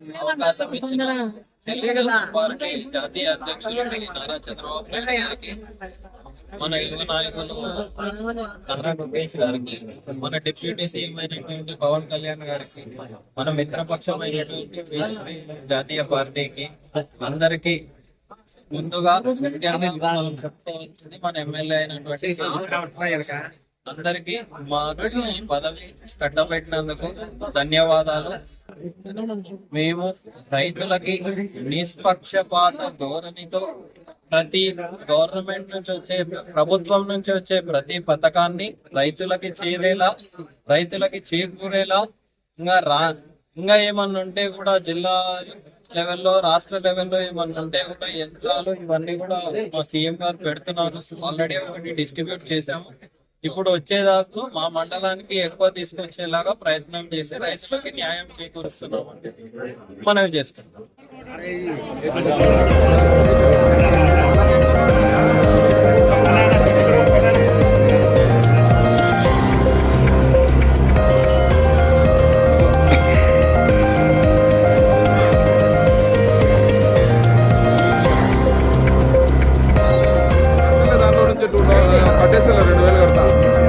అవకాశం ఇచ్చిన తెలుగుదేశం పార్టీ జాతీయ అధ్యక్షులు నారా చంద్రబాబు నాయుడు గారికి మన యువ నాయకులు నారా లోకేష్ గారికి మన డిప్యూటీ సీఎం అయినటువంటి పవన్ కళ్యాణ్ గారికి మన మిత్రపక్షం అయినటువంటి జాతీయ పార్టీకి అందరికీ ముందుగా చెప్పుకోవాల్సింది మన ఎమ్మెల్యే అయినటువంటి అందరికి ఈ పదవి కట్టబెట్టినందుకు ధన్యవాదాలు. మేము రైతులకి నిష్పక్షపాత ధోరణితో ప్రతి గవర్నమెంట్ నుంచి వచ్చే ప్రభుత్వం నుంచి వచ్చే ప్రతి పథకాన్ని రైతులకి చేరేలా రైతులకి చేకూరేలా ఇంకా రా ఇంకా ఏమన్నా ఉంటే కూడా జిల్లా లెవెల్లో రాష్ట్ర లెవెల్లో ఏమన్నా ఉంటే కూడా యంత్రాలు ఇవన్నీ కూడా మా సీఎం గారు పెడుతున్నారు. ఆల్రెడీ ఒకటి డిస్ట్రిబ్యూట్ చేశాము. ఇప్పుడు వచ్చే దాంట్లో మా మండలానికి ఎక్కువ తీసుకొచ్చేలాగా ప్రయత్నం చేసి రైతులకి న్యాయం చేకూరుస్తున్నాం మనవి చేసుకుంటాం నుంచి టూ థౌసండ్ కట్టేసారు రెండు వేలు కడతాను